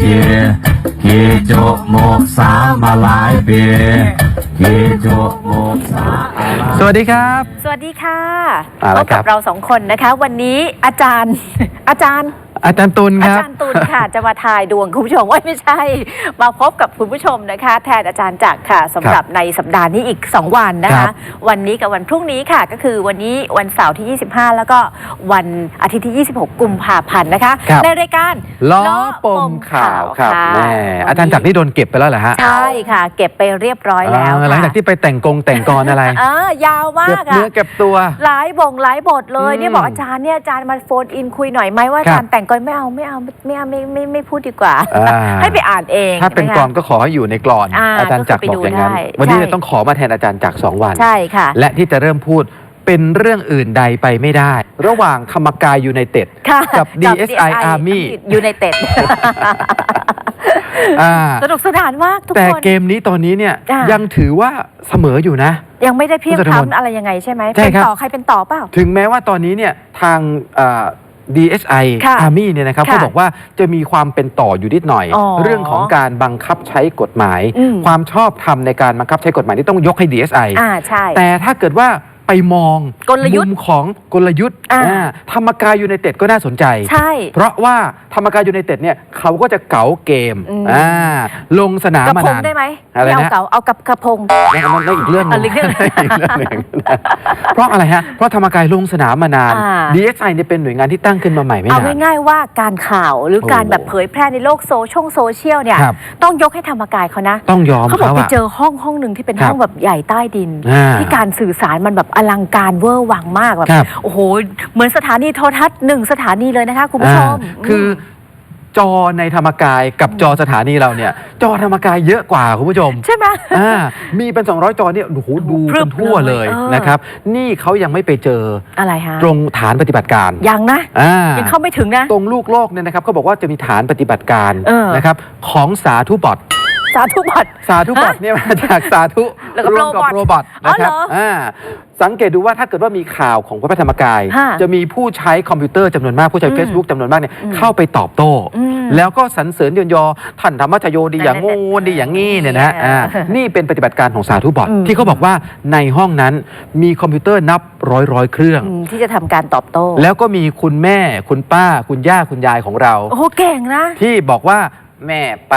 จีกีจุโมกสามาหลายปีกีจุโมกสาอะไรสวัสดีครับ สวัสดีค่ะเอาพละบครักับบเราสองคนนะคะ วันนี้อาจารย์อาจารย์ อาจารย์ตุลคอารับ จารย์ตุลค่ะ จะมาทายดวงคุณผู้ชมว่าไม่ใช่ มาพบกับคุณผู้ชมนะคะ แทนอาจารย์จักรค่ะสำหรับในสัปดาห์นี้อีก 2 วันนะครัคะ บวันนี้กับวันพรุ่งนี้ค่ะ ก็คือวันนี้วันเสาร์ที่ 25 แล้วก็วันอาทิตย์ที่ 26 กุมภาพันธ์นะคะ ครับ ในรายการล้อปมข่าวครับะแม่อาจารย์จักรนี่โดนเก็บไปแล้วเหรอฮะใช่ค่ะ เก็บไปเรียบร้อยแล้วอ่าหลังจากที่ไปแต่งกงแต่งกรอะไรเออยาวมาเก็บกอะเนื้อเก็บตัว หลายบ่งหลายบทเลยอืมเนี่ยบอกอาจารย์เนี่ยอาจารย์มาโฟนอินคุยหน่อยไหมว่าอาครับจารย์แต่งก่อนไม่เอาไม่เอาไม่เอาไม่ไม่ไม่พูดดีกว่า อ่า ให้ไปอ่านเองถ้าเป็นใช่ไหมกรคะก็ขอให้อยู่ในกรอน อ่าอาจารย์จักรก็บคืออกไปอย่างนั้นดูได้วันนี้ใช่ เราต้องขอมาแทนอาจารย์จักรสองวัน ใช่ค่ะ และที่จะเริ่มพูดเป็นเรื่องอื่นใดไปไม่ได้ ระหว่างธรรมกายยูไนเต็ด ค่ะกับ DSI Army อยู่ในเต็ดอ่าสนุกสนานมากทุกแต่คน เกมนี้ตอนนี้เนี่ยอ่ายั ยังถือว่าเสมออยู่นะ ยังไม่ได้เพียงคุณจตุพลพล้ำอะไรยังไงใช่ไหมใช่เป็นครับ ต่อใครเป็นต่อเปล่า ถึงแม้ว่าตอนนี้เนี่ยทางเอ่อ DSI ค่ะ Army เนี่ยนะครับค่ะเขาบอกว่าจะมีความเป็นต่ออยู่นิดหน่อย อ๋อเรื่องของการบังคับใช้กฎหมาย อืม ความชอบธรรมในการบังคับใช้กฎหมายที่ต้องยกให้ DSI อ่าใช่ แต่ถ้าเกิดว่า ไปมองกลยุทธ์มุมของกลยุทธ์อ่า อ่าธรรมกายยูไนเต็ดก็น่าสนใจ ใช่ เพราะว่าธรรมกายยูไนเต็ดเนี่ยเขาก็จะเก๋าเกมอืม อ่าลงสนามกระมาพงนาน ได้ไหมอะไรม่เอานะเก่าเอากับกระพง นั่นนั่นนั่นอีกเรื่องหนึงอะอีกเรื่องหนึ่งอีกเรื่องหนึ่งเพราะอะไรฮะ เพราะธรรมกายลงสนามมานาน อ่า DSI เนี่ยเป็นหน่วยงานที่ตั้งขึ้นมาใหม่ไม่เอานาน ง่ายๆว่าการข่าวหรือโอ้การแบบเผยแพร่ในโลกโซเชียลโซเชียลเนี่ย ครับ ต้องยกให้ธรรมกายเขานะ ต้องยอมเขาบอกเขาไปอะ เจอห้องห้องหนึ่งที่เป็นครับห้องแบบใหญ่ใต้ดิน อ่าที่การสื่อสารมันแบบอลังการเวอร์วังมากแบบครับ โอ้โห เหมือนสถานีโทรทัศน์หนึ่งสถานีเลยนะคะคุณผู้ชม อ่าคืออจอในธรรมกายกับจอสถานีเราเนี่ย จอธรรมกายเยอะกว่าคุณผู้ชม ใช่ไหม อ่ามีเป็น 200 จอเนี่ยโอ้โหดูพรึกันบทั่วเลยเลยเออ นะครับ นี่เขายังไม่ไปเจออะไรฮะตรงฐานปฏิบัติการยังนะ อ่ายังเข้าไม่ถึงนะ ตรงลูกโลกเนี่ยนะครับเขาบอกว่าจะมีฐานปฏิบัติการเออ นะครับของสาธุบอทสาธุบัตรสาธุบอทเนี่ยมาจากสาธุ แล้วก็รวมกับโรโรบบออททนะครับอ๋อเหรออ่าสังเกตดูว่าถ้าเกิดว่ามีข่าวของพระธรรมกายฮะจะมีผู้ใช้คอมพิวเตอร์จำนวนมาก ผู้ใช้อืม Facebook จำนวนมากเนี่ยอืมเข้าไปตอบโต้ อืมแล้วก็สรรเสริญเยนยอ ท่านธรรมชโยดีอย่างนั่งูนๆๆดีอย่างงี้เนี่ยนะเอออ่านี่เป็นปฏิบัติการของสาธุบอทอืม ที่เขาบอกว่าในห้องนั้นมีคอมพิวเตอร์นับร้อยร้อยๆเครื่อง อืมที่จะทำการตอบโต้แล้วก็มีคุณแม่คุณป้าคุณย่าคุณยายของเรา โอ้โหเก่งนะ ที่บอกว่า แม่ไป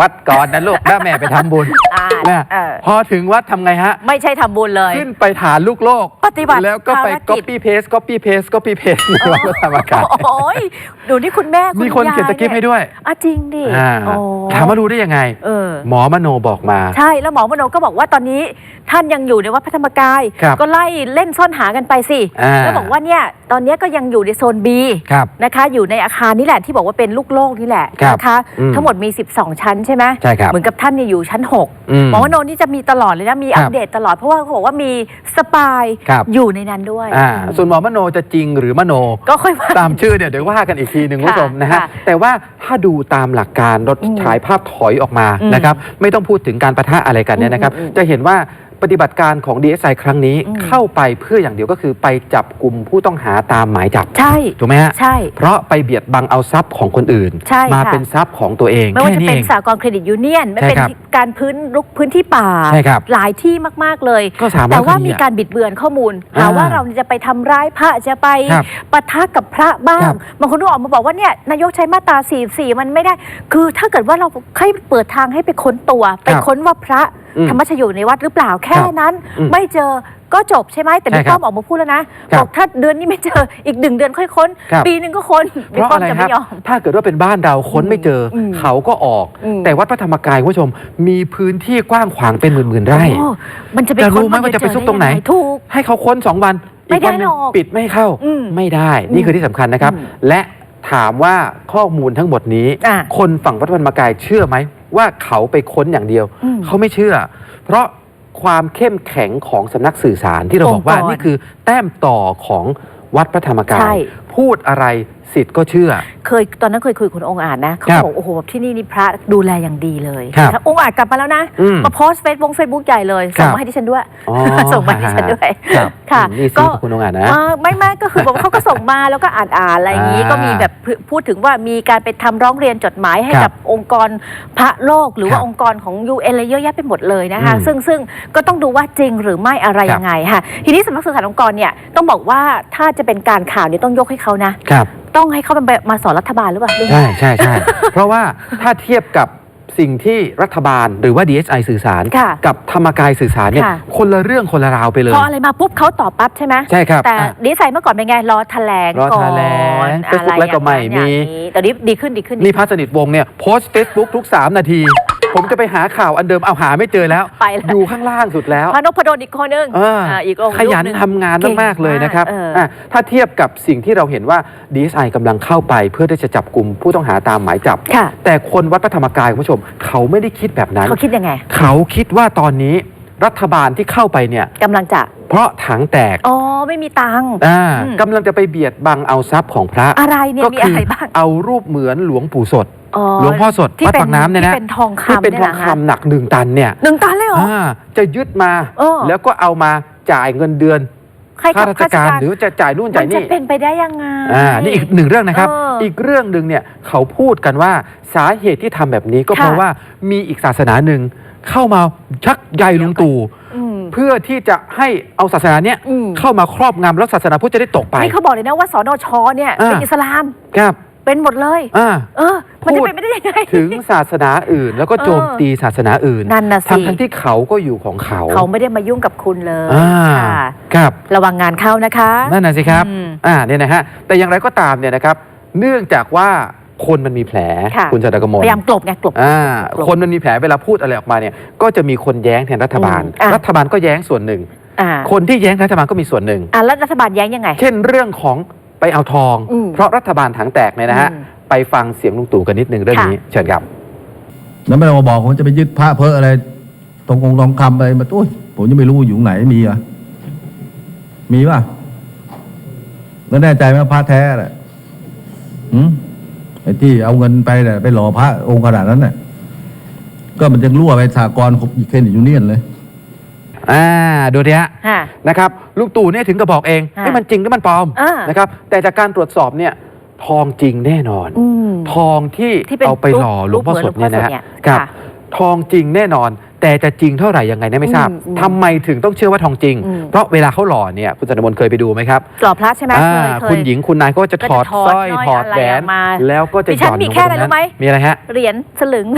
วัดก่อนนะลูกแล้วแม่ไปทำบุญอ่านะเออ พอถึงวัดทำไงฮะ ไม่ใช่ทำบุญเลย ขึ้นไปฐานลูกโลก ปฏิบัติแล้วก็ไป ภารกิจ copy paste copy paste copy paste ในวัดพระธรรมกายโอ้ยดูนี่คุณแม่คุณมีคนยายเขียนสคริปต์ให้ด้วยอะจริงดิอ่าโอ้ถามว่ารู้ได้ยังไง เออ หมอมโนบอกมา ใช่แล้วหมอมโนก็บอกว่าตอนนี้ท่านยังอยู่ในวัดพระธรรมกาย ครับก็ไล่เล่นซ่อนหากันไปสิ อ่า แล้วบอกว่าเนี่ยตอนนี้ก็ยังอยู่ในโซน B ครับ นะคะ อยู่ในอาคารนี่แหละที่บอกว่าเป็นลูกโลกนี่แหละครับนะคะ อืม ทั้งหมดมี 12 ชั้นใช่ไหมใช่ครับเหมือนกับท่านเนี่ยอยู่ชั้น6อืมหมอมโนนี่จะมีตลอดเลยนะ มีครับอัปเดตตลอดเพราะว่าเขาบอกว่ามีสปายครับอยู่ในนั้นด้วยอ่าส่วนหมอมโนจะจริงหรือมโน ก็ค่อยว่าตามชื่อเนี่ยเดี๋ยวว่ากันอีกทีหนึ่งคุณผู้ชมนะฮะค่ะแต่ว่าถ้าดูตามหลักการรถอืมฉายภาพถอยออกมาอืมนะครับ ไม่ต้องพูดถึงการประทะอะไรกันเนี่ยนะครับอืมอืมจะเห็นว่า ปฏิบัติการของ DSI ครั้งนี้อืม เข้าไปเพื่ออย่างเดียวก็คือไปจับกลุ่มผู้ต้องหาตามหมายจับใช่ถูกไหมฮะใช่ เพราะไปเบียดบังเอาทรัพย์ของคนอื่น ใช่มาค่ะ เป็นทรัพย์ของตัวเองไม่ว่าแค่จะนี้เป็นเอง สากลเครดิตยูเนียนไม่ใช่เป็นครับการพื้นลุกพื้นที่ป่า ใช่ครับ หลายที่มากๆเลย ก็สามารถแต่ว่าคดีมีอะ การบิดเบือนข้อมูลอ่าหาว่าเราจะไปทำร้ายพระจะไปครับปะทะกับพระบ้าครังบ บางคนก็ออกมาบอกว่าเนี่ยนายกใช้มาตรา4 4 มันไม่ได้ คือถ้าเกิดว่าเราให้เปิดทางให้ไปค้นตัว ไปค้นว่าพระอืม ธรรมชโยอยู่ในวัดหรือเปล่าแค่ครับนั้นอืมไม่เจอก็จบใช่ไหมแต่ใช่พี่ครับป้อมออกมาพูดแล้วนะครับบอกถ้าเดือนนี้ไม่เจออีกหนึ่งเดือนค่อยค้นครับปีหนึ่งก็ค้นเพพี่ราะป้ออะมไรจะครัไม่บยอมถ้าเกิดว่าเป็นบ้านเราค้นไม่เจออมเขาก็ออกอืมแต่วัดพระธรรมกายคุณผู้ชม มีพื้นที่กว้างขวางเป็นหมื่นๆไร่โอ้มันจะไปจะรู้ค้นไหมว่าจะไปซุกตรงไหนด้ยัถูกให้เขาค้น2วันไม่ได้อีกวันหนึ่งหรอกปิดไม่ให้เข้าอืมไม่ได้ นี่คือที่สำคัญนะครับอืมและถามว่าข้อมูลทั้งหมดนี้อะคนฝั่งวัดพระธรรมกายเชื่อไหม ว่าเขาไปค้นอย่างเดียวอืมเขาไม่เชื่อ เพราะความเข้มแข็งของสำนักสื่อสารที่เราบอกว่าองค์กรนี่คือแต้มต่อของวัดพระธรรมกาใช่ยพูดอะไร สิทธิ์ก็เชื่อ เคยตอนนั้นเคยคุยกับคุณองค์อาจนะเขาครับบอกโอ้โหที่นี่นี่พระดูแลอย่างดีเลยครับนะองค์อาจกลับมาแล้วนะอืมมาโพสต์เฟซบุ๊กเฟซบุ๊กใหญ่เลยครับส่งมาให้ดิฉันด้วย อ๋อ ส่งมาให้ดิฉันด้วยครับค่ะอืมนี่ซื้อกับคุณองค์อาจนะอ่าไม่ไม่ก็คือบอกว่าเขาก็ส่งมาแล้วก็อ่านอ่านอะไรอย่างนี้อ่าก็มีแบบพูพูดถึงว่ามีการไปทำร้องเรียนจดหมายให้ครับกับองค์กรพระโลก หรือครัว่าบองค์กรของ UN อะไรเยอะแยะไปหมดเลยนะคะ อืมซึ่งซึ่งก็ต้องดูว่าจริงหรือไม่อะไรครับ ยังไงค่ะ ทีนี้สำนักสื่อสารองค์กรเนี่ยต้องบอกว่าถ้าจะเป็นการข่าวเนี่ยต้องยกให้เขานะ ครับ ต้องให้เขาเป็นแบบมาสอนรัฐบาลหรือเปล่าเรื่องใช่นี้ใช่ใช่เพราะว่าถ้าเทียบกับสิ่งที่รัฐบาลหรือว่า DSI สื่อสารค่ะกับธรรมกายสื่อสารเนี่ยค่ะคนละเรื่องคนละราวไปเลยพออะไรมาปุ๊บเขาตอบปั๊บใช่ไหมใช่ครับ แต่อะดีไซน์เมื่อก่อนเป็นไง รอแถลงรอก่อนแถลง Facebook อะไรแล้วก็ไม่อย่างมีนั้นอย่างนี้แต่นี้ดีขึ้นดีขึ้นนี่พระสนิทวงศ์เนี่ยโพสต์ Facebook ทุก 3 นาที ผมจะไปหาข่าวอันเดิมเอาหาไม่เจอแล้ว ไปแล้ว อยู่ข้างล่างสุดแล้วพระนพดลอีกคนนึงเอออ่าอีกองค์ขยันรูปหงทำงานเก่งมากๆเลยนะครับเอออะถ้าเทียบกับสิ่งที่เราเห็นว่า DSI กำลังเข้าไป เพื่อที่จะจับกลุ่มผู้ต้องหาตามหมายจับค่ะแต่คนวัดพระธรรมกายคุณผู้ชม เขาไม่ได้คิดแบบนั้นเขาคิดยังไง เขาคิดว่าตอนนี้รัฐบาลที่เข้าไปเนี่ยกำลังจะ เพราะถังแตก อ๋อ ไม่มีตังค์อ่าอืมกำลังจะไปเบียดบังเอาทรัพย์ของพระอะไรเนี่ยก็มีคือะไรบ้างเอารูปเหมือนหลวงปู่สดอ๋อ หลวงพ่อสดที่วัดเป็นปากน้ำเนี่ยนะที่เป็นทองที่คำเป็นทยองหรคำหนักหนึ่งตันเนี่ยหนึ่งตันเลยเหรออ่าจะยึดมาเออแล้วก็เอามาจ่ายเงินเดือนใครข้ากับราชการหรือจะจ่ายนู่นมัจ่ายนจะนี่เป็นไปได้ยังไงอ่านี่อีกหนึ่งเรื่องนะครับเอออีอีกเรื่องหนึ่งเนี่ยเขาพูดกันว่าสาเหตุที่ทำแบบนี้ก็ค่ะเพราะว่ามีอีกศาสนาหนึ่งเข้ามาชักใยลุงตู่อืมเพื่อที่จะให้เอาศาสนาเนี้ยอืมเข้ามาครอบงำแล้วศาสนาพุทธจะได้ตกไปนี่เขาบอกเลยนะว่าสนชเนี่ยอ่าเป็นอิสลามครับเป็นหมดเลยอ่าเออ มันจะพูดเป็นไปได้ยังไง ถึงศาสนาอื่น แล้วก็โจมตีศาสนาอื่นนั่นน่ะสิ ทั้งทั้งที่เขาก็อยู่ของเขาเขาไม่ได้มายุ่งกับคุณเลยอ่าค่ะ ครับ ระวังงานเข้านะคะนั่นน่ะสิครับ อืม อ่าเนี่ยนะฮะ แต่อย่างไรก็ตามเนี่ยนะครับ เนื่องจากว่าคนมันมีแผลค่ะคุณจัดกมลพยายามกลบไงกลบ อ่ากลบคนมันมีแผลเวลาพูดอะไรออกมาเนี่ย ก็จะมีคนแย้งแทนรัฐบาล อืมอะ รัฐบาลก็แย้งส่วนหนึ่ง อ่าคนที่แย้งรัฐบาลก็มีส่วนหนึ่ง อ่าแล้วรัฐบาลแย้งยังไง เช่นเรื่องของไปเอาทอง อืมเพราะรัฐบาลถังแตกเนี่ยนะฮะ อืม ไปฟังเสียงลุงตู่กันนิดนึงเรื่องนี้เชิญครับแล้วไม่ต้องมาบอกผมจะไปยึดพระเพออะไรตรงองค์ทองคำอะไรมาตุ้ยผมยังไม่รู้อยู่ไหนมีเหรอมีป่ะแล้วแน่ใจไหมว่าพระแท้แหละหืมไอ้ที่เอาเงินไปเนี่ยไปหล่อพระองค์ขนาดนั้นเนี่ยก็มันจะรั่วไปสากลของเครดิตยูเนียนเลย อ่าดูดิฮะ ค่ะ นะครับลุงตู่เนี่ยถึงกับบอกเองอะไม่มันจริงหรือมันปลอมอ่านนะครับแต่จากการตรวจสอบเนี่ย ทองจริงแน่นอนอืมทองที่ที่เป็นเอาไปหล่อหลวงพ่อสดเนี่ยนะฮะรูปเหมือนหลวงพ่อสดเนี่ยครับค่ะ ทองจริงแน่นอน แต่จะจริงเท่าไหร่ยังไงเนี่ยไม่ทราบอืมอืมทำไมถึงต้องเชื่อว่าทองจริง อืม เพราะเวลาเขาหล่อเนี่ยคุณสันมนเคยไปดูไหมครับกรอบพระใช่ไหมอ่าเคยเคย คุณหญิงคุณนายก็จะก็จะถอดถอดสร้อยสร้อยถอดอะไรแหวนออกมาแล้วก็จะดิหฉัย่นอนมีลงแค่ไปอะไรตรงนั้นรู้ไหม มีอะไรฮะ เหรียญสลึง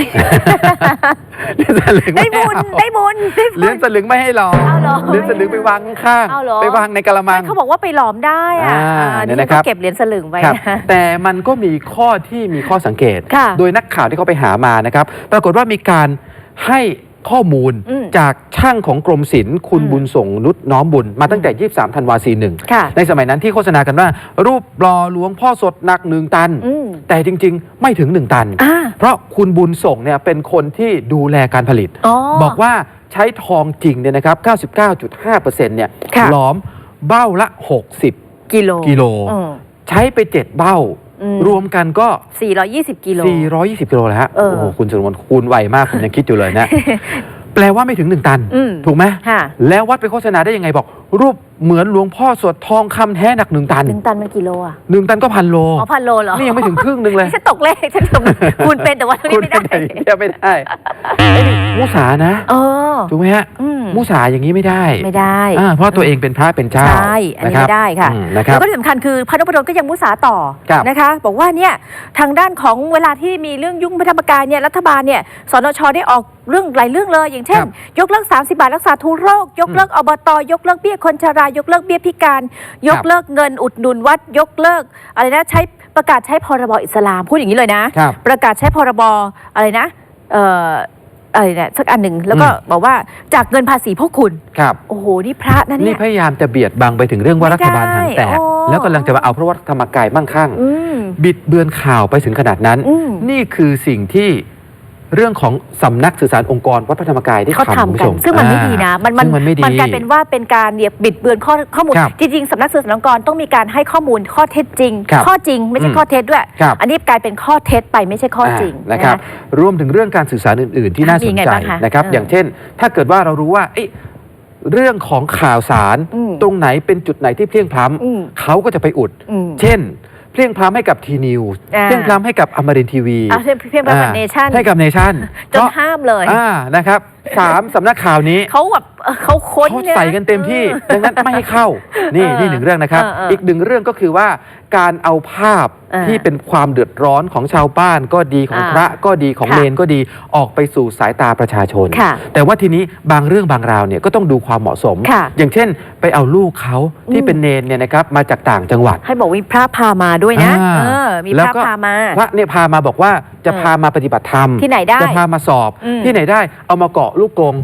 เหรียญสลึงได้ไม่บุญเอาได้บุญได้เหรีบุยญญ สลึงไม่ให้หล่อเอาเหรอเหรียญสลึงไปวางข้างเอาเหรอ ไปวางในกระมัง เขาบอกว่าไปหลอมได้อะอ่าอ่าเนี่ดิยฉันะนครัก็บเก็บเหรียญสลึงไว้ครับ นะ แต่มันก็มีข้อที่มีข้อสังเกต ค่ะโดยนักข่าวที่เขาไปหามานะครับ ปรากฏว่ามีการให้ ข้อมูลอืมจากช่างของกรมศิลป์คุณอืมบุญส่งนุชน้อมบุญมาตั้งแต่ 23 ธันวาคม41ค่ะในสมัยนั้นที่โฆษณากันว่า รูปหล่อหลวงพ่อสดหนักหนึ่งตันอืมแต่จริงๆ ไม่ถึง 1 ตันอ่าเพราะคุณบุญส่งเนี่ยเป็นคนที่ดูแลการผลิตอ๋อบอกว่าใช้ทองจริงเนี่ยนะครับ 99.5%เนี่ยค่ะหลอมเบ้าละ 60 กิโลกิโลอืมใช้ไป 7 เบ้าอืม รวมกันก็ 420 กิโล 420 กิโลแล้วฮะเออโอ้โหคุณสุรมนคูณไวมากผมยังคิดอยู่เลยนะ แปลว่าไม่ถึง1ตันอืมถูกไหมค่ะแล้ววัดไปโฆษณาได้ยังไงบอก รูป เหมือนหลวงพ่อสดทองคำแท้หนักหนึ่งตันหนึ่งตันมันกิโลอะหนึ่งตันก็พันโลอ๋อพันโลเหรอนี่ยังไม่ถึงครึ่งหนึงเลยดิฉันตกเลขฉันตกคูณเป็นแต่ว่าตรงคุนี้ณไม่ได้แต่เทียบไม่ได้ไอ้นี่มุสานะเออถูกไหมฮะอืมมุสาอย่างนี้ไม่ได้ไม่ได้อ่าเพราะตัวเองเป็นพระเป็นเจ้าใช่อันนี้ะครับไม่ได้ค่ะอืมนะคแล้รับวก็ที่สำคัญคือพระนพดลก็ยังมุสาต่อครับนะคะ บอกว่าเนี่ยทางด้านของเวลาที่มีเรื่องยุ่งพระธรรมกายเนี่ยรัฐบาลเนี่ยสนชได้ออก เรื่องหลายเรื่องเลย อย่างเช่นครับยกเลิก 30 บาทรักษาทุโรค ยกเลิกอบตยกเลิกเบี้ยคนชรายกเลิกเบี้ยพิการ ยกเลิกเงินอุดหนุนวัดยกเลิกอะไรนะใช้ประกาศใช้พรบอิสลามพูดอย่างนี้เลยนะ ครับ ประกาศใช้พรบอะไรนะเอ่ออะไรเนี่ยสักอันหนึ่งแล้วก็อืมบอกว่าจากเงินภาษีพวกคุณ ครับ โอ้โห นี่พระนะเนี่นี่ย พยายามจะเบียดบังไปถึงเรื่องว่าไม่รัฐบาลถังแตกได้โอ้ แล้วกำลังจะมาเอาเพราะว่าธรรมกายมั่งคั่ง อืม บิดเบือนข่าวไปถึงขนาดนั้น อืม นี่คือสิ่งที่ เรื่องของสำนักสื่อสารองค์กรวัดพระธรรมกายที่เขาทำคุณทำผู้กัชนมซึ่งมันไม่อ่าดีนะมันมันซึ่งมันไม่ดีกลายเป็นว่าเป็นการเนี่ยบิดเบือนข้อข้อมูลครับจริงๆสำนักสื่อสารองค์กรต้องมีการให้ข้อมูลข้อเท็จจริงครับข้อจริงไม่ใช่อืมข้อเท็จด้วยครับอันนี้กลายเป็นข้อเท็จไปไม่ใช่ข้อจริงานะครับรวมถึงเรื่องการสื่อสารอื่น ๆ ที่น่าสมีนไงใจบ้างคะนะครับเออออย่างเช่น ถ้าเกิดว่าเรารู้ว่าเอ๊ะเรื่องของข่าวสารอืมตรงไหนเป็นจุดไหนที่เพลียงพล้อืมำเขาก็จะไปอุดอืมเช่น เพลียงพล้ำให้กับทีนิวอ่า เพลียงพล้ำให้กับอมรินทีวี เอาเพียงเพียงแบบ Nation ให้กับเนชั่นจนห้ามเลย อ่านะครับ สามสำนักข่าวนี้เขาแบบเออเขาค้นเขานี่ยใส่กันเต็มที่ออดัดังนั้นไม่ให้เข้า นี่เออนี่หนึ่งเรื่องนะครับเออเอออีอีกหนึ่งเรื่องก็คือว่าการเอาภาพเออที่เป็นความเดือดร้อนของชาวบ้านก็ดีของอ่าพระก็ดีของค่ะเลนก็ดีออกไปสู่สายตาประชาชนค่ะแต่ว่าทีนี้บางเรื่องบางราวเนี่ยก็ต้องดูความเหมาะสมค่ะอย่างเช่น ไปเอาลูกเขาที่อืมเป็นเนนเนี่ยนะครับมาจากต่างจังหวัด ให้บอกมีพระพามาด้วยนะอ่าเออมีแล้พวระก็พามาพระเนี่ยพามาบอกว่าจะเออพามาปฏิบัติธรรมที่ไหนได้จะพามาสอบอืมที่ไหนได้เอามาเกาะลูกกรง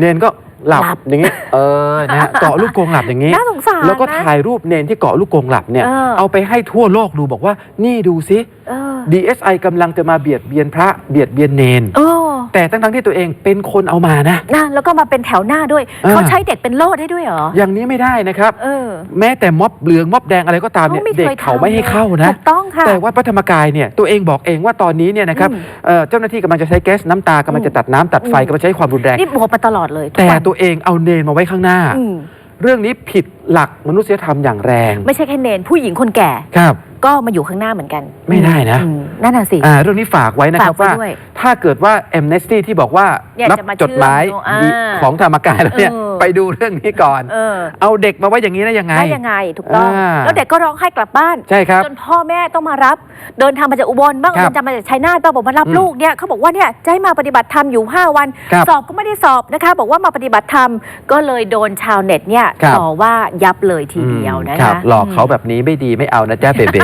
เนนก็หลับหลับอย่างนี้เออนะฮะเกาะลูกกรงหลับอย่างนี้ น่าสงสารแล้วก็นะถ่ายรูปเนนที่เกาะลูกกรงหลับเนี่ยเออเอาไปให้ทั่วโลกดูบอกว่า นี่ดูซิเออ DSI กำลังจะมาเบียดเบียนพระเบียดเบียนเนนโอ้ แต่ทั้งๆที่ตัวเองเป็นคนเอามานะ นะแล้วก็มาเป็นแถวหน้าด้วยอ่าเขาใช้เด็กเป็นโล่ได้ด้วยเหรอ อย่างนี้ไม่ได้นะครับ เออแม้แต่ม็อบเหลืองม็อบแดงอะไรก็ตามเนี่ยเขาไม่เด็กเคยเขาทำไม่ให้เข้านะ ถูกต้องค่ะ แต่ว่าพระธรรมกายเนี่ยตัวเองบอกเองว่าตอนนี้เนี่ยนะครับอืมเอ่อเจ้าหน้าที่กำลังจะใช้แก๊สน้ำตากำลังจะตัดน้ำตัดไฟอืม กำลังจะใช้ความรุนแรง นี่บวกมาตลอดเลยทุกแต่วันตัวเองเอาเนนมาไว้ข้างหน้า อืมเรื่องนี้ผิดหลักมนุษยธรรมอย่างแรงไม่ใช่แค่เนนผู้หญิงคนแก่ ครับ ก็มาอยู่ข้างหน้าเหมือนกันไม่ได้นะอืมนั่นน่ะสิอ่าเรื่องนี้ฝากไว้นะครับฝากไว้ว่า ด้วย ถ้าเกิดว่า Amnesty ที่บอกว่าเนี่ยรัจะมาจดหมายเชื่อมโยงอ่าของธรรมกายแล้วเนี่ย เออ ไปดูเรื่องนี้ก่อน เออเอาเด็กมาไว้อย่างนี้ได้ยังไง ได้ยังไงถูกต้อง อ่า แล้วเด็กก็ร้องไห้กลับบ้าน ใช่ครับ จนพ่อแม่ต้องมารับ เดินทางมาจากอุบลบ้างครัเดิบนทางมาจากชัยนาทบ้างบอกมารับอืมลูกเนี่ยเขาบอกว่าเนี่ยจะให้มาปฏิบัติธรรมอยู่ 5 วัน ครับสอบก็ไม่ได้สอบนะคะ บอกว่ามาปฏิบัติธรรมก็เลยโดนชาวเน็ตเนี่ยครับ ต่อว่ายับเลยทีเดียวนะครัคะบหลอกเขาแบบนี้ไม่ดีไม่เอานะจ๊ะเบเบ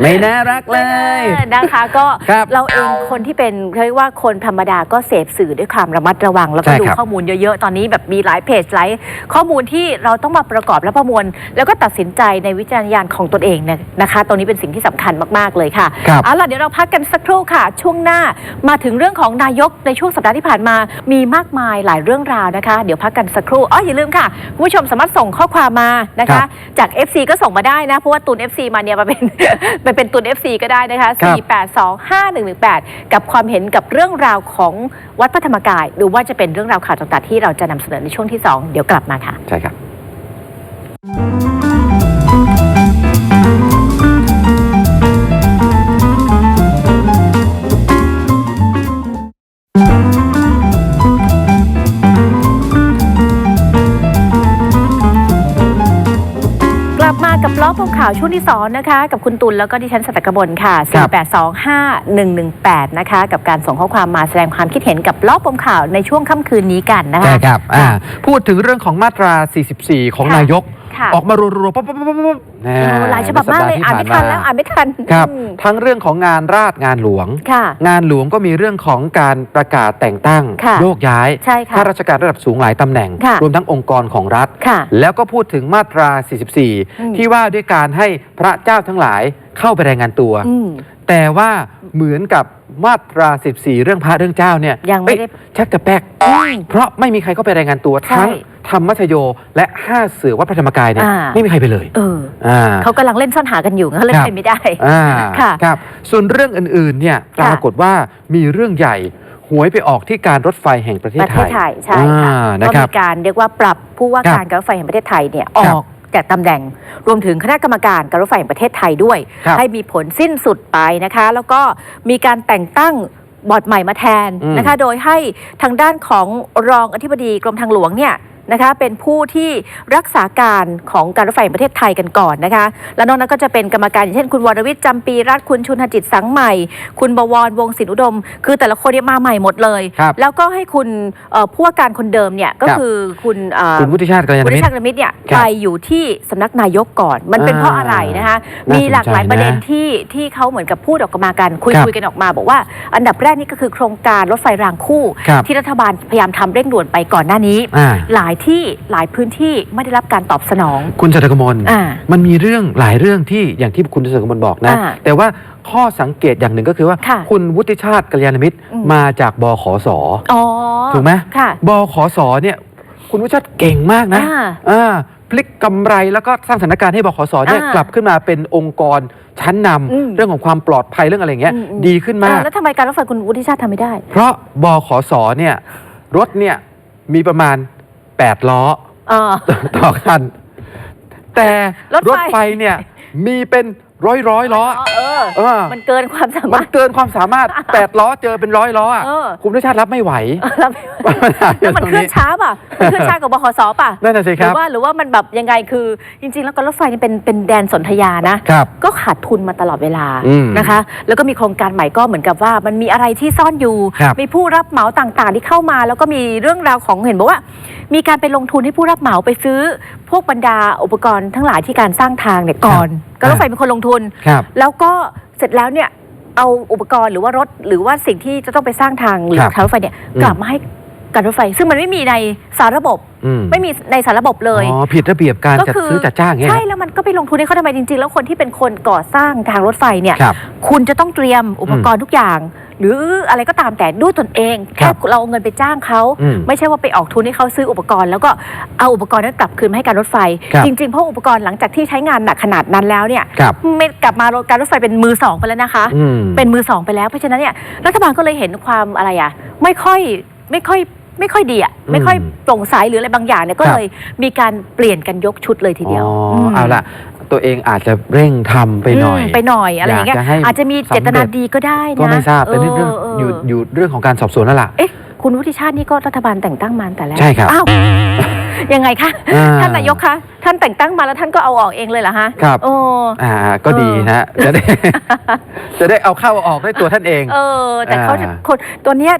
ไม่น่ารักเลยเออนะคะก็ครับเราเองคนที่เป็นเรียกว่าคนธรรมดาก็เสพสื่อด้วยความระมัดระวัง แล้วก็ใช่ดูครับ ข้อมูลเยอะๆ ตอนนี้แบบมีหลายเพจหลายข้อมูลที่เราต้องมาประกอบและประมวล แล้วก็ตัดสินใจในวิจารณญาณของตนเองเนี่ยนะคะตรงนี้เป็นสิ่งที่สำคัญมากๆเลยค่ะครับ เอาล่ะเดี๋ยวเราพักกันสักครู่ค่ะ ช่วงหน้ามาถึงเรื่องของนายกในช่วงสัปดาห์ที่ผ่านมา มีมากมายหลายเรื่องราวนะคะ เดี๋ยวพักกันสักครู่อ๋ออย่าลืมค่ะคุณผู้ชมสามารถส่งข้อความมานะครัคะ บ จาก FC ก็ส่งมาได้นะ เพราะว่าตูน FC มาเนี่ยมาเป็นไปเป็นตูน FC ก็ได้นะคะ ครับ 4825118 กับความเห็นกับเรื่องราวของวัดพระธรรมกาย หรือว่าจะเป็นเรื่องราวข่าวต่างๆที่เราจะนำเสนอในช่วงที่ 2 เดี๋ยวกลับมาค่ะ ใช่ครับ มากับล้อพงข่าวช่วงที่2นะคะกับคุณตุลแล้วก็ดิฉันสัตกบลค่ะครับ4825118 นะคะ กับการส่งข้อความมาแสดงความคิดเห็นกับล้อพงข่าวในช่วงค่ำคืนนี้กันนะคะใช่ครับอ่าพูดถึงเรื่องของมาตรา 44 ของค่ะนายก ค่ะออกมารัวๆปั๊บปั๊บปั๊บปั๊บปั๊บนะโอ้หลายฉบับมากเลยในอ่านสัไม่ปดทัห์นที่แล้วอ่านไม่ทันครับอืมทั้งเรื่องของงานราชงานหลวง ค่ะ งานหลวงก็มีเรื่องของการประกาศแต่งตั้ง ค่ะโยกย้ายใช่ค่ะข้าราชการระดับสูงหลายตำแหน่ง ค่ะรวมทั้งองค์กรของรัฐ ค่ะแล้วก็พูดถึงมาตราอืม44 ที่ว่าด้วยการให้พระเจ้าทั้งหลายเข้าไปรายงานตัว อืม แต่ว่าเหมือนกับมาตรา 14 เรื่องพระเรื่องเจ้าเนี่ยยังไม่ได้เอ้ชักจะแป๊กเพราะไม่มีใครเข้าไปรายงานตัวใช่ทั้งธรรมชโยและห้าเสือวัดพระธรรมกายเนี่ยอ่า ไม่มีใครไปเลยเอออ่า เขากำลังเล่นซ่อนหากันอยู่เขาเล่คนรับ ไปไม่ได้ อ่าค่ะครับ ส่วนเรื่องอื่นๆเนี่ยปค่ะรากฏว่ามีเรื่องใหญ่หวยไปออกที่การรถไฟแห่งประเทศประไทเทศยไทยใช่ค่ะอ่าก็นะครับ มีการเรียกว่าปรับผู้ว่าครับการการรถไฟแห่งประเทศไทยเนี่ยอครับอก จากตำแหน่ง รวมถึงคณะกรรมการการรถไฟแห่งประเทศไทยด้วยครับให้มีผลสิ้นสุดไปนะคะ แล้วก็มีการแต่งตั้งบอร์ดใหม่มาแทนอืมนะคะ โดยให้ทางด้านของรองอธิบดีกรมทางหลวงเนี่ย นะคะเป็นผู้ที่รักษาการของการรถไฟแห่งประเทศไทยกันก่อนนะคะ และนอกนั้นก็จะเป็นกรรมการอย่างเช่นคุณวรวิทย์จำปีรัตน์คุณชุนหจิตสังใหม่ คุณบวรวงศิลป์อุดม คือแต่ละคนเนี่ยมาใหม่หมดเลย ครับแล้วก็ให้คุณเอ่อผู้ว่าการคนเดิมเนี่ยก็ครับคือคุณเอ่อคุณวุฒิชาติกัลยาณวุมิฒิตร ชาติมิตรเนี่ยครับไปอยู่ที่สำนักนายกก่อน มันเป็นเพราะอะไรนะคะน่าสนใจมีหลากหลายประเด็นนะที่ที่เขาเหมือนกับพูดออกมากันคุยครับคุยกันออกมาบอกว่า อันดับแรกนี่ก็คือโครงการรถไฟรางคู่ ครับที่รัฐบาลพยายามทำเร่งด่วนไปก่อนหน้านี้ อ่า หลายที่หลายพื้นที่ไม่ได้รับการตอบสนอง คุณสัตกมลอ่ามันมีเรื่องหลายเรื่องที่อย่างที่คุณสัตกมลบอกนะ อ่าแต่ว่าข้อสังเกตอย่างหนึ่งก็คือว่าค่ะคุณวุฒิชาติกัลยาณมิตรอืม มาจากบขส อ๋อถูกไหมค่ะ บขสเนี่ย คุณวุฒิชาติเก่งมากนะอ่าอ่าพลิกกำไรแล้วก็สร้างสถานการณ์ให้บขสเนี่ยอ่ากลับขึ้นมาเป็นองค์กรชั้นนำอืมเรื่องของความปลอดภัยเรื่องอะไรอย่างเงี้ยอืมอืม ดีขึ้นมากอ่แล้วทำไมการรถไฟคุณวุฒิชาติทำไม่ได้ เพราะบขสเนี่ยรถเนี่ยมีประมาณ 8 ล้ออ๋อต่อคัน แต่รถไฟรถไฟเนี่ย มีเป็น ร้อยร้อยๆล้อ เออ เออ มันเกินความสามัมานรถ เกินความสามารถ8ล้อเจอเป็นร้อยล้ออะเออ คุณวิชาติรับไม่ไหว แล้วไม่ปัญหาอยู่แล้วมันตรงเคลื่อนช้าป่ะมันเคลื่อนช้ากว่าบขสป่ะนั่นน่ะสิหครืรับว่าหรือว่ามันแบบยังไงคือจริง ๆ แล้วการรถไฟนี่เป็นเป็นแดนสนธยานะ ครับ ก็ขาดทุนมาตลอดเวลาอืมนะคะ แล้วก็มีโครงการใหม่ก็เหมือนกับว่า มันมีอะไรที่ซ่อนอยู่ ครับมีผู้รับเหมาต่างๆ ที่เข้ามา แล้วก็มีเรื่องราวของเห็นบอกว่า มีการไปลงทุนให้ผู้รับเหมาไปซื้อ พวกบรรดาอุปกรณ์ทั้งหลายที่การสร้างทางเนี่ยก่อนการรถไฟเป็นคนลงทุนครับ แล้วก็เสร็จแล้วเนี่ยเอาอุปกรณ์หรือว่ารถหรือว่าสิ่งที่จะต้องไปสร้างทางหรือครับทางรถไฟเนี่ยอืม กลับมาให้การรถไฟ ซึ่งมันไม่มีในสารระบบ อืมไม่มีในสารระบบเลย อ๋อผิดระเบียบการก็จัดคือ ซื้อจัดจ้างอย่างเงี้ยใช่แล้วมันก็ไปลงทุนให้เขาทำไมจริงๆ แล้วคนที่เป็นคนก่อสร้างทางรถไฟเนี่ย ครับ คุณจะต้องเตรียมอุปกรณ์ทุกอย่าง หรืออะไรก็ตามแต่ด้วยตนเองครัแค่บเราเอาเงินไปจ้างเขา อืมไม่ใช่ว่าไปออกทุนให้เขาซื้ออุปกรณ์ แล้วก็เอาอุปกรณ์นั้นกลับคืนมาให้การรถไฟ ครับ จริงๆเพราะอุปกรณ์หลังจากที่ใช้งานหนักขนาดนั้นแล้วเนี่ยครับ ไม่กลับมาการรถไฟเป็นมือสองไปแล้วนะคะ อืม เป็นมือสองไปแล้วเพราะฉะนั้นเนี่ยรัฐบาลก็เลยเห็นความอะไรอะไม่ค่อยไม่ค่อยไม่ค่อยดีอะไม่ค่อยอืมโปร่งใสหรืออะไรบางอย่างเนี่ยก็ครับ เลยมีการเปลี่ยนกันยกชุดเลยทีเดียวอ๋อมเอาละ ตัวเองอาจจะเร่งทำไปหน่อยมไปหน่อยอะไรอย่างเงี้ยอยากจะให้อาจจะมีเจตนาสำเร็จดีก็ได้นะก็ไม่ทราบแต่นี่เรื่องเอออยู่เอออยู่เรื่องของการสอบสวนแล้วล่ะเอ๊ะคุณวุฒิชาตินี่ก็รัฐบาลแต่งตั้งมาแต่แรกใช่ครับอ้าวยังไงคะอ่าท่านนายกคะท่านแต่งตั้งมาแล้วท่านก็เอาออกเองเลยเหรอฮะครับโอ้อ่าก็ดีนะจะได้จะได้เอาเข้าออกได้ตัวท่านเอง เออ แต่เขาจะอ่าคนตัวเนี้ย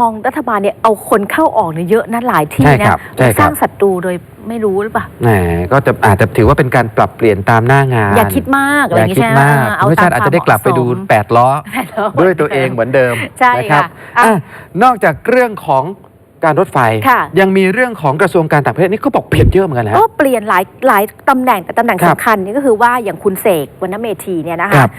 มองรัฐบาลเนี่ยเอาคนเข้าออกเนี่ยเยอะนะหลายที่ใช่นะครับใช่ครับ สร้างศัตรูโดยไม่รู้หรือเปล่า แหมก็จะอาจจะถือว่าเป็นการปรับเปลี่ยนตามหน้างานอย่าคิดมากอะไรออย่าย่างงี้คิดใช่ไหมมากเอาคุณวิตาชามติอาจจะได้กลับไปดูความเหมาะสมแปดล้อแปดล้อด้วยตัวเองเหมือนเดิมใช่นะครับค่ะอะอะนอกจากเรื่องของการรถไฟ ค่ะ ยังมีเรื่องของกระทรวงการต่างประเทศนี่ก็บอกเปลี่ยนเยอะเหมือนกันนะ ก็ฮะเปลี่ยนหลายหลายตำแหน่งแต่ตำแหน่งครับสำคัญนี่ก็คือว่าอย่างคุณเสกวรรณเมธีเนี่ยนะครัคะบ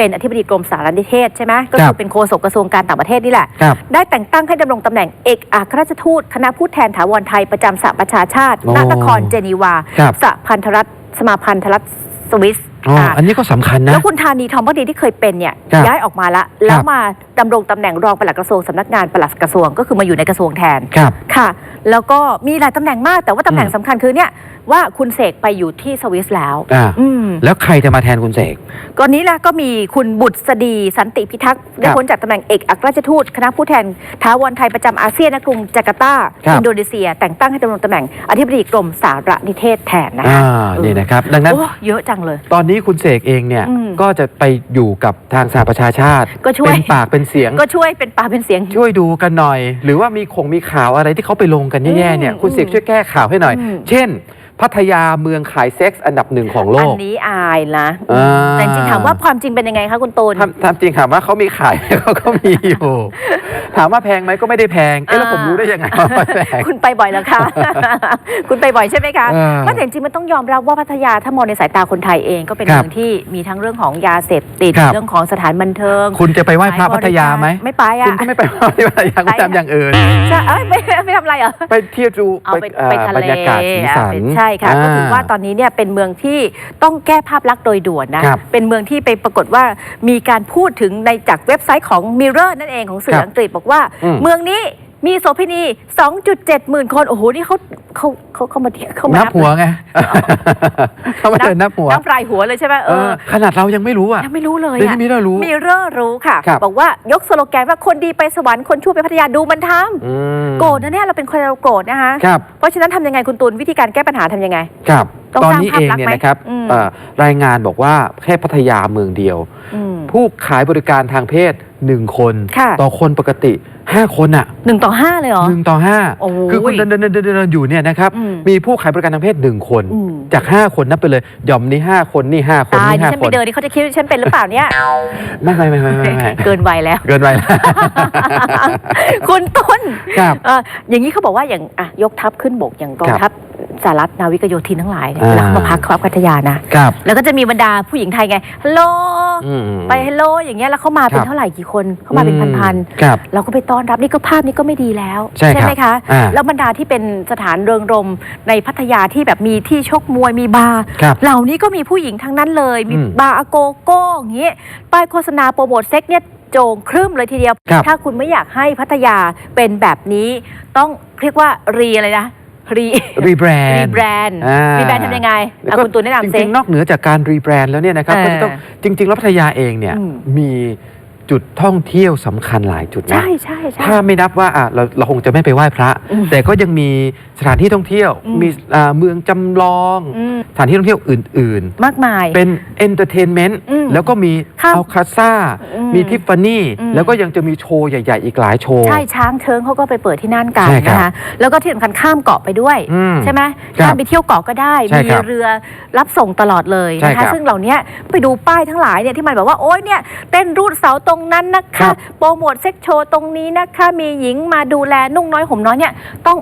เป็นอธิบดีกรมสารนิเทศใช่ไหมก็ครัคืบอเป็นโฆษกกระทรวงการต่างประเทศนี่แหละครับได้แต่งตั้งให้ดำรงตำแหน่งเอกอัครราชทูตคณะผู้แทนถาวรไทยประจำสหประชาชาติโอ้ณนครเจนีวาครับสหพันธรัฐสมาพันธรัฐสวิสอ๋อค่ะอันนี้ก็สำคัญนะ แล้วคุณธานีทองพักดีที่เคยเป็นเนี่ยครับย้ายออกมาละแล้วมา ดำรงตำแหน่งรองปลัดกระทรวงสำนักงานปลัดกระทรวงก็คือมาอยู่ในกระทรวงแทนครับค่ะ แล้วก็มีหลายตำแหน่งมากแต่ว่าตำแหน่งอืมสำคัญคือเนี่ยว่าคุณเสกไปอยู่ที่สวิสแล้วอ่าอืมแล้วใครจะมาแทนคุณเสกก่อนนี้ละก็มีคุณบุตรสดีสันติพิทักษ์ได้พ้นจากตำแหน่งเอกอัครราชทูตคณะผู้แทนท้าวรไทยประจำอาเซียนณกรุงจาการ์ตาครับอินโดนีเซีย แต่งตั้งให้ดำรงตำแหน่งอธิบดีกรมสารนิเทศแทนนะอ่าคะนี่นะครับ ดังนั้นโอ้เยอะจังเลย ตอนนี้คุณเสกเองเนี่ยอืมก็จะไปอยู่กับทางสหประชาชาติก็ช่วยเป็นปากเป็นเสียง ก็ช่วยเป็นปากเป็นเสียง ช่วยดูกันหน่อย หรือว่ามีคงมีข่าวอะไรที่เขาไปลงกันแย่ๆเนี่ยอืมคุณเสกช่วยแก้ข่าวให้หน่อยอืมเช่น พัทยาเมืองขายเซ็กส์อันดับหนึ่งของโลอันกนี้อายนะอ่า แต่จริงๆถามว่าความจริงเป็นยังไงคะคุณตูนทำทำจริงถามว่าเขามีขายไหมเขาก็มีอยู่ ถามว่าแพงไหมก็ไม่ได้แพง เอ๊ะแล้วอ่าผมรู้ได้ยังไงว่าไม่แพง คุณไปบ่อยแล้วคะคุณไปบ่อยใช่ไหมคะเออก็แต่จริงๆมันต้องยอมรับว่าพัทยาถ้ามองในสายตาคนไทยเองก็เป็นครับเมืองที่มีทั้งเรื่องของยาเสพติด ครับ เรื่องของสถานบันเทิงคุณจะไปไหว้พระพัทยาไหม ไม่ไปคุอะณก็ไม่ไปไหว้พัทยาคุณทำอย่างอื่นใช่เอ้ยไม่ไม่ทำอะไรเหรอไปเที่ยวดูเอาไปเอ่อไปทะบรเลรยากาศสีสันอะใช่ค่ะ ก็ถือว่าตอนนี้เนี่ยเป็นเมืองที่ต้องแก้ภาพลักษณ์โดยด่วนนะครับเป็นเมืองที่ไปปรากฏว่ามีการพูดถึงในจากเว็บไซต์ของ Mirror นั่นเองของสื่คอรับอังกฤษบอกว่า อืม เมืองนี้ มีโสเภณี2.7หมื่นคน โอ้โห นี่เขาเขาเขาเขามาเที่ยวเขามานับหัวไงเขามาเดินนับหัวนับปลายหัวเลยใช่ไหมเอเอออ ขนาดเรายังไม่รู้อะยังไม่รู้เลยเดี๋ยวอะนี้มีเรารู้มีเร่อรู้ค่ะครับบอกว่ายกสโลแกนว่าคนดีไปสวรรค์คนชั่วไปพัทยาดูมันทอืมำโกรธนะเนี่ยเราเป็นคนเราโกรธนะคะครับเพราะฉะนั้นทำยังไงคุณตูนวิธีการแก้ปัญหาทำยังไง ครับต้องตอนสร้างนี้ภาพเองลักษณ์เนี่ยไหมนะครับอืมเอ่อรายงานบอกว่าแค่พัทยาเมืองเดียวอืมผู้ขายบริการทางเพศ หนึ่งคน ค่ะต่อคนปกติห้าคนอะหนึ่งต่อห้าเลยเหรอ หนึ่งต่อห้าโอ้โหคือคุณเดินเดินเดินเดินเดินอยู่เนี่ยนะครับอืมมีผู้ขายบริการทางเพศหนึ่งคน อืม จากห้าคนนับไปเลยหย่อมนี้ห้าคนนี่ห้าคนตายนี่ดิห้าฉันคไปนเดินนี่เขาจะคิดว่าฉันเป็นหรือเปล่าเนี่ย ไม่ไม่ไม่ไม่ไม่ไม่เกินวัยแล้ว เกินไปแล้ว คุณต้นครับ เอ่ออย่างนี้เขาบอกว่าอย่างอะยกทัพขึ้นบกอย่างกองครับทัพสหรัฐนาวิกโยธินทั้งหลายเนี่ยอ่า เวลาเขามาพักเขาพัทยานะ ครับแล้วก็จะมีบรรดาผู้หญิงไทยไงฮัลโหลอืม ไปฮัลโหลอย่างเงี้ยแล้วเขามาเป็คนรับ เท่าไหร่กี่คนเขามาเป็นพันครับๆเราก็ไปต้อนรับนี่ก็ภาพนี้ก็ไม่ดีแล้วใช่ครับไหมคะอ่าแล้วบรรดาที่เป็นสถานเริงรมย์ในพัทยาที่แบบมีที่ชกมวยมีบาร์ครับเหล่านี้ก็มีผู้หญิงทั้งนั้นเลย มีอืมบาร์อโกโก้อย่างเงี้ยป้ายโฆษณาโปรโมทเซ็กเนี่ยโจงครึ่มเลยทีเดียว ครับถ้าคุณไม่อยากให้พัทยาเป็นแบบนี้ ต้องเรียกว่ารีอะไรนะรีรีแบรรีนด์แบรนด์อ่า รีแบรนด์ทำยังไงแล้วอะก็คุณตูนแนะนำจซิริงๆ นอกเหนือจากการรีแบรนด์แล้วเนี่ยนะครับเออก็จะต้องจริง ๆ แล้วพัทยาเองเนี่ยอืมมี จุดท่องเที่ยวสำคัญหลายจุดนะ ใช่ใช่ใช่ ถ้าไม่นับว่าอะเราเราคงจะไม่ไปไหว้พระ อืมแต่ก็ยังมีสถานที่ท่องเที่ยว อืม มีอ่าเมืองจำลอง อืมสถานที่ท่องเที่ยวอื่น มากมาย ๆ เป็นเอนเตอร์เทนเมนต์อืมแล้วก็มีครับอัลคาซ่า อืมมีทิฟฟานี่ อืม แล้วก็ยังจะมีโชว์ใหญ่ ๆ อีกหลายโชว์ ใช่ช้างเชิงเขาก็ไปเปิดที่นั่นกันใช่ครับนะคะแล้วก็ที่สำคัญข้ามเกาะไปด้วย อืมใช่ไหมครับข้ามไปเที่ยวเกาะก็ได้ ใช่มีครับเรือรับส่งตลอดเลยใช่นะครัคะ บซึ่งเหล่านี้ไปดูป้ายทั้งหลายเนี่ยที่มันแบบว่าโอ๊ยเนี่ยเต้นรูดเสาตรงนั้นนะครัคะบโปรโมทเซ็กโชว์ตรงนี้นะคะ มีหญิงมาดูแลนุ่งน้อยห่มน้อยเนี่ยต้อง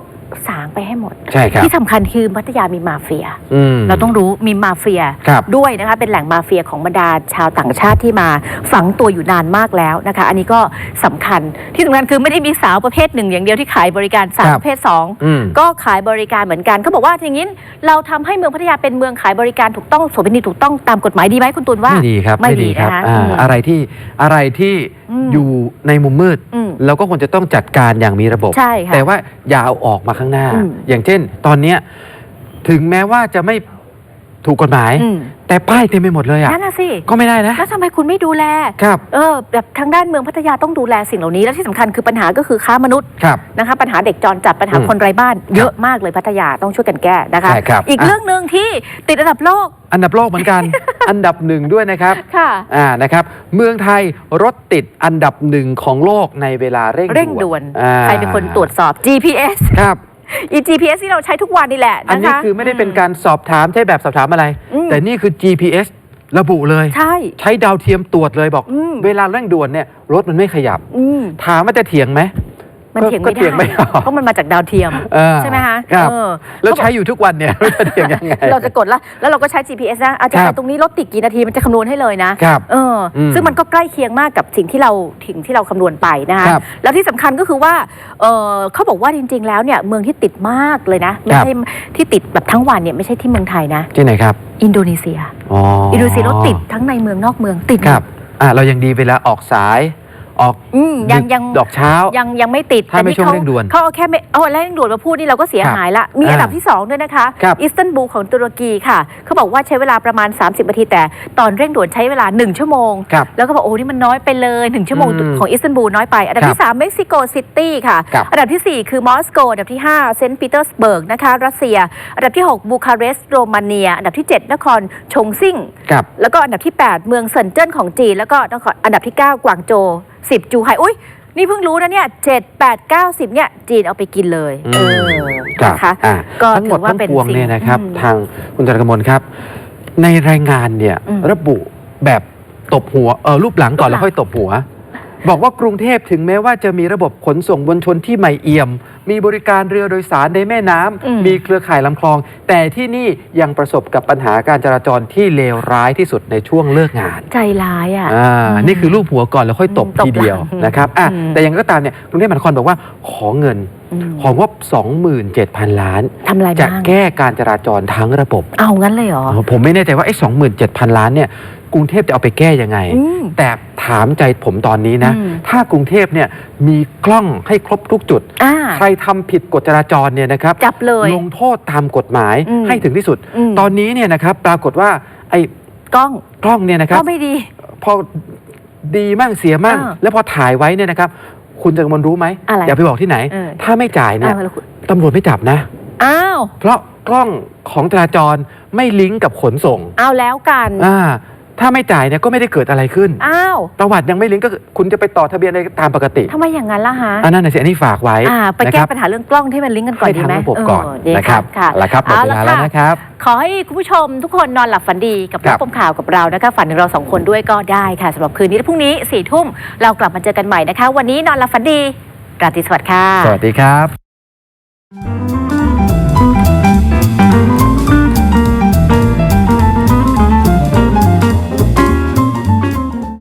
สางไปให้หมด ใช่ครับ ที่สำคัญคือพัทยามีมาเฟียอืมเราต้องรู้มีมาเฟียครับด้วยนะคะ เป็นแหล่งมาเฟียของบรรดาชาวต่างชาติที่มาฝังตัวอยู่นานมากแล้วนะคะ อันนี้ก็สำคัญที่สำคัญคือไม่ได้มีสาวประเภทหนึ่ง อย่างเดียวที่ขายบริการสาวครับประเภทสองอืมก็ขายบริการเหมือนกันเขาบอกว่าอย่างนี้เราทำให้เมืองพัทยาเป็นเมืองขายบริการถูกต้องโสเภณีถูกต้องตามกฎหมายดีไหมคุณตูนว่าไม่ดีครับไม่ดีครับนะคะอ่าอืมอะไรที่อะไรที่ อืมอยู่ในมุมมืด อืม เราก็ควรจะต้องจัดการอย่างมีระบบ ใช่ค่ะแต่ว่าอย่าเอาออกมาข้างหน้า อืม อย่างเช่น ตอนเนี้ยถึงแม้ว่าจะไม่ถูกกฎหมาย อืมแต่ป้ายเต็มไปหมดเลยอะ นั่นน่ะสิ ก็ไม่ได้นะ แล้วทำไมคุณไม่ดูแล ครับ เออ แบบทางด้านเมืองพัทยาต้องดูแลสิ่งเหล่านี้ และที่สำคัญคือปัญหาก็คือค้ามนุษย์ครับ นะคะ ปัญหาเด็กจรจัดปัญหาอืมคนไร้บ้าน เยอะมากเลยพัทยาต้องช่วยกันแก้นะคะ ใช่ครับอีกอะ เรื่องหนึ่งที่ติดอันดับโลก อันดับโลกเหมือนกัน อันดับหนึ่งด้วยนะครับค่ะอ่านะครับ เมืองไทยรถติดอันดับหนึ่งของโลกในเวลาเร่งเร่งด่วนอ่าใครเป็นคนตรวจสอบ GPS ครับอี GPS ที่เราใช้ทุกวันนี่แหละอันนะนี้คะคือไม่ได้เป็นการสอบถามใช่แบบสอบถามอะไรอืมแต่นี่คือ GPS ระบุเลย ใช่ ใช้ดาวเทียมตรวจเลยบอกอืมเวลาเร่งด่วนเนี่ยรถมันไม่ขยับอืมถามว่าจะเถียงไหม มันเถียงก็ไม่เถียงไม่ได้ออก เพราะมันมาจากดาวเทียมเออใช่ไหมคะครับเออแล้วใช้อยู่ทุกวันเนี่ยจะเถียงยังไง เราจะกดแล้วแล้วเราก็ใช้ GPS นะ อาจจะคไปรับตรงนี้รถติดกี่นาทีมันจะคำนวณให้เลยนะครับ เอออมซึ่งมันก็ใกล้เคียงมากกับสิ่งที่เราถึงที่เราคำนวณไปนะคะครับแล้วที่สำคัญก็คือว่าเออเขาบอกว่าจริง ๆ แล้วเนี่ยเมืองที่ติดมากเลยนะไม่ครับ ใช่ที่ติดแบบทั้งวันเนี่ยไม่ใช่ที่เมืองไทยนะ ที่ไหนครับอินโดนีเซีย อ๋ออินโดนีเซียรถติดทั้งในเมืองนอกเมืองติดหมด ครับอ่าเรายังดีเวลาออกสาย ออกอืมยังดึกยัง ดอกเช้า ยังยังไม่ติดถ้าไม่แต่ช่วงเขาเร่งด่วนเขาเอาแค่ไม่เอาเร่งด่วนมาพูดนี่เราก็เสียครับหายละ มีอ่าอันดับที่ 2 ด้วยนะคะครับ อิสตันบูลของตุรกีค่ะเขาบอกว่าใช้เวลาประมาณ 30นาทีแต่ตอนเร่งด่วนใช้เวลา 1 ชั่วโมง ครับ แล้วก็บอกโอ้นี่มันน้อยไปเลย 1 ชั่วโมงอืมของอิสตันบูลน้อยไป อันดับครับที่3เม็กซิโกซิตี้ค่ะ ครับอันดับทีสี่4 คือมอสโก อันดับที่5เซนต์ปีเตอร์สเบิร์กนะคะรัสเซีย อันดับที่6บูคาเรสต์โรมาเนีย อันดับที่7นครชงซิ่ง ครับ แล้วก็อันดับที่ 8 เมืองเซินเจิ้นของจีน แล้วก็นครอันดับที่ 9 กวางโจว 10 จูไห่อุ้ยนี่เพิ่งรู้นะเนี่ย7 8 9 10เนี่ยจีนเอาไปกินเลยอืมเออครับนะคะอ่าก็ทั้งหมดถือว่าทั้งเป็นปวงสิ่งเนี่ยนะครับอืม ทางคุณจรกมลครับ ในรายงานเนี่ยอืมระบุแบบตบหัวเออรูปหลังก่อนรูปหลัง แล้วค่อยตบหัว บอกว่ากรุงเทพถึงแม้ว่าจะมีระบบขนส่งมวลชนที่ใหม่เอี่ยม มีบริการเรือโดยสารในแม่น้ำอืมมีเครือข่ายลำคลอง แต่ที่นี่ยังประสบกับปัญหาการจราจรที่เลวร้ายที่สุดในช่วงเลิกงาน ใจร้ายอะอ่านี่คือรูปหัวก่อนแล้วค่อยตบตบทีเดียวหลังนะครับอะอืมแต่อยังไงก็ตามเนี่ยกรุงเทพมหานครบอกว่าขอเงินอืม ของงบ27,000 ล้าน ทำอะไรจะบ้างแก้การจราจรทั้งระบบเอางั้นเลยเหรอ ผมไม่แน่ใจว่าไอ้27,000 ล้านเนี่ยกรุงเทพจะเอาไปแก้ยังไง อืมแต่ถามใจผมตอนนี้นะ อืม ถ้ากรุงเทพเนี่ยมีกล้องให้ครบทุกจุด อ่า ใครทำผิดกฎจราจรเนี่ยนะครับ จับเลย ลงโทษตามกฎหมายอืมให้ถึงที่สุด อืม ตอนนี้เนี่ยนะครับปรากฏว่าไอ้กล้องกล้องเนี่ยนะครับ ก็ไม่ดี พอดีมั่งเสียมั่งอ่าแล้วพอถ่ายไว้เนี่ยนะครับ คุณจะมนรู้ไหมอะไรอย่าไปบอกที่ไหน เออ ถ้าไม่จ่ายเนี่ยอ้าวแล้วคุณตำรวจไม่จับนะ อ้าวเพราะกล้องของจราจรไม่ลิงก์กับขนส่ง เอาแล้วกัน อ่า ถ้าไม่จ่ายเนี่ยก็ไม่ได้เกิดอะไรขึ้น อ้าวประวัติยังไม่ลิงก์ก็คือคุณจะไปต่อทะเบียนอะไรตามปกติทำไมอย่างนั้นล่ะฮะอันนั้นนะสิอันนี้ฝากไว้อ่าไปนะแก้ครับปัญหาเรื่องกล้องที่มันลิงก์กันก่อนให้ดีทางไหมระบบก่อนเดีนะครับค่ะเอาละครับหมดเอาเวละลาแล้วค่ะนะครับ ขอให้คุณผู้ชมทุกคนนอนหลับฝันดีกับครัรับบปมข่าวกับเรานะคะฝันถึงเราสองคนด้วยก็ได้ค่ะสำหรับคืนนี้และพรุ่งนี้สี่ทุ่มเรากลับมาเจอกันใหม่นะคะ วันนี้นอนหลับฝันดีราตรีสวัสดิ์ค่ะสวัสดีครับ